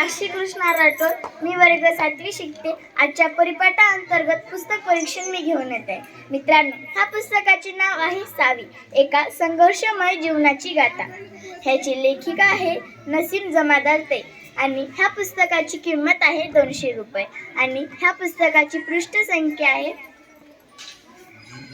साक्षी कृष्णा राठोड मी वर्ग सातवी शिकते. आजच्या परिपाठा अंतर्गत पुस्तक परीक्षण मी घेऊन येते. मित्रांनो ह्या पुस्तकाचे नाव आहे सावी. एका संघर्षमय जीवनाची गाथा. ह्याची लेखिका आहे नसीम जमादार ते. आणि ह्या पुस्तकाची किंमत आहे दोनशे रुपये. आणि ह्या पुस्तकाची पृष्ठसंख्या आहे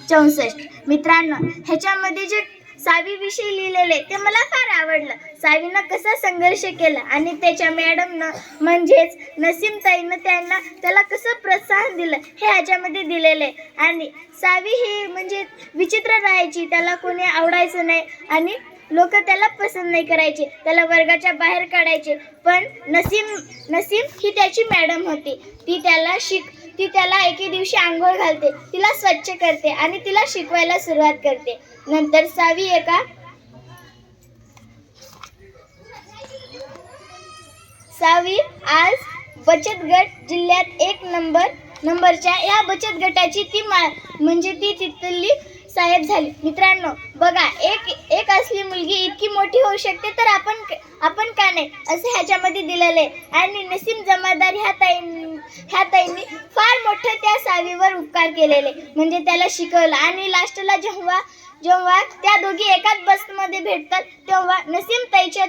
चौसष्ट. मित्रांनो ह्याच्यामध्ये जे सावीविषयी लिहिलेले ते मला फार आवडलं. सावीनं कसा संघर्ष केला आणि त्याच्या मॅडमनं म्हणजेच नसीमताईनं त्यांना त्याला कसं प्रोत्साहन दिलं हे ह्याच्यामध्ये दिलेलं. आहे आणि सावी ही म्हणजे विचित्र राहायची त्याला कोणी आवडायचं नाही आणि लोक त्याला पसंत नाही करायचे त्याला वर्गाच्या बाहेर काढायचे. पण नसीम नसीम ही त्याची मॅडम होती. ती त्याला शिक ती त्याला एके दिवशी आंघोळ घालते तिला स्वच्छ करते आणि तिला शिकवायला सुरुवात करते. नंतर सावी एका सावी आज बचत गट जिल्ह्यात एक नंबर नंबरच्या या बचत गटाची ती मा म्हणजे ती तिथली साहेब झाली. मित्रांनो बघा एक एक असली मुलगी इतकी मोठी होऊ शकते तर आपण आपण का नाही? असं ह्याच्यामध्ये दिलेलं आहे. आणि नसीम जमादार ह्या ताई ह्या ताईंनी फार मोठे त्या सावीवर उपकार केलेले. म्हणजे त्याला शिकवलं. आणि लास्टला जेव्हा जेव्हा त्या दोघी एकाच बसमध्ये भेटतात तेव्हा नसीम ताईच्या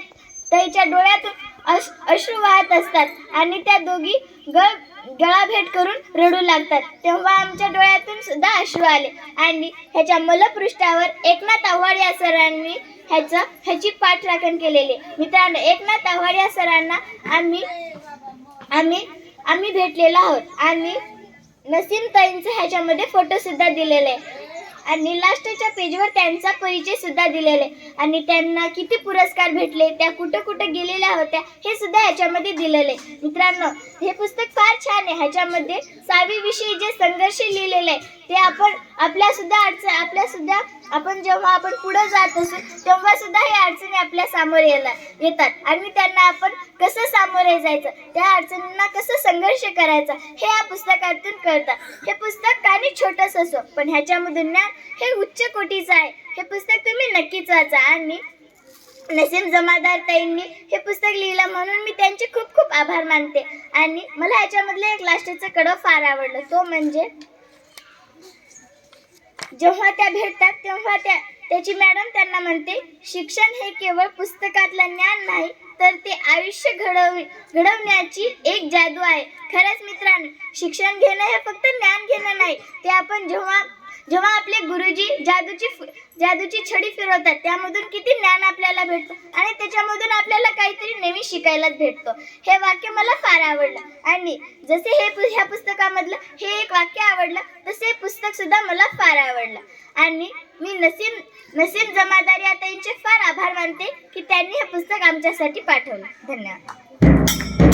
ताईच्या डोळ्यातून अश अश्रू वाहत असतात. आणि त्या दोघी गळ गळा भेट करून रडू लागतात. तेव्हा आमच्या डोळ्यातून सुद्धा अश्रू आले. आणि ह्याच्या मलपृष्ठावर एकनाथ आव्हाड या सरांनी ह्याचं ह्याची पाठराखण केलेली. मित्रांनो एकनाथ आव्हाड या सरांना आम्ही आम्ही आम्ही भेटलेलो आहोत. आणि नसीम ताईंचे ह्याच्यामध्ये फोटोसुद्धा दिलेले आहे. आणि लास्टच्या पेजवर त्यांचा परिचय सुद्धा दिलेला आहे. आणि त्यांना किती पुरस्कार भेटले त्या कुठं कुठं गेलेल्या होत्या हे सुद्धा ह्याच्यामध्ये दिलेले आहे. मित्रांनो हे पुस्तक फार छान आहे. ह्याच्यामध्ये सावीविषयी जे संघर्ष लिहिलेले आहे ते आपण आपल्या सुद्धा अडचण आपल्या सुद्धा आपण जेव्हा आपण पुढे जात असू तेव्हा सुद्धा हे अडचणी आपल्या सामोर यायला येतात. आणि त्यांना आपण कसं सामोरे जायचं त्या अडचणींना कसं संघर्ष करायचा हे या पुस्तकातून कळतं. हे पुस्तक काही छोटंच असो पण ह्याच्यामधून ज्ञान हे उच्च कोटीचं आहे. हे पुस्तक तुम्ही नक्कीच वाचा. आणि नसीम जमादार ताईंनी हे पुस्तक लिहिलं म्हणून मी त्यांचे खूप खूप आभार मानते. आणि मला ह्याच्यामधलं एक लास्टचं कडव फार आवडलं. तो म्हणजे जेव्हा त्या भेटतात तेव्हा त्या त्याची मॅडम त्यांना म्हणते शिक्षण हे केवळ पुस्तकातलं ज्ञान नाही तर ते आयुष्य घडव घडवण्याची एक जादू आहे. खरंच मित्रांनो शिक्षण घेणं हे फक्त ज्ञान घेणं नाही. ते आपण जेव्हा जेव्हा आपले गुरुजी जादूची फु- जादूची छडी फिरवतात त्यामधून किती ज्ञान आपल्याला भेटतं? आणि त्याच्यामधून आपल्याला काहीतरी नवीन शिकायला भेटतो. हे वाक्य मला फार आवडलं. आणि जसे हे पु- ह्या पुस्तकामधलं हे एक वाक्य आवडलं तसे हे पुस्तक सुद्धा मला फार आवडलं. आणि मी नसीम नसीम जमादार या ताईंचे फार आभार मानते की त्यांनी हे पुस्तक आमच्यासाठी पाठवलं. धन्यवाद.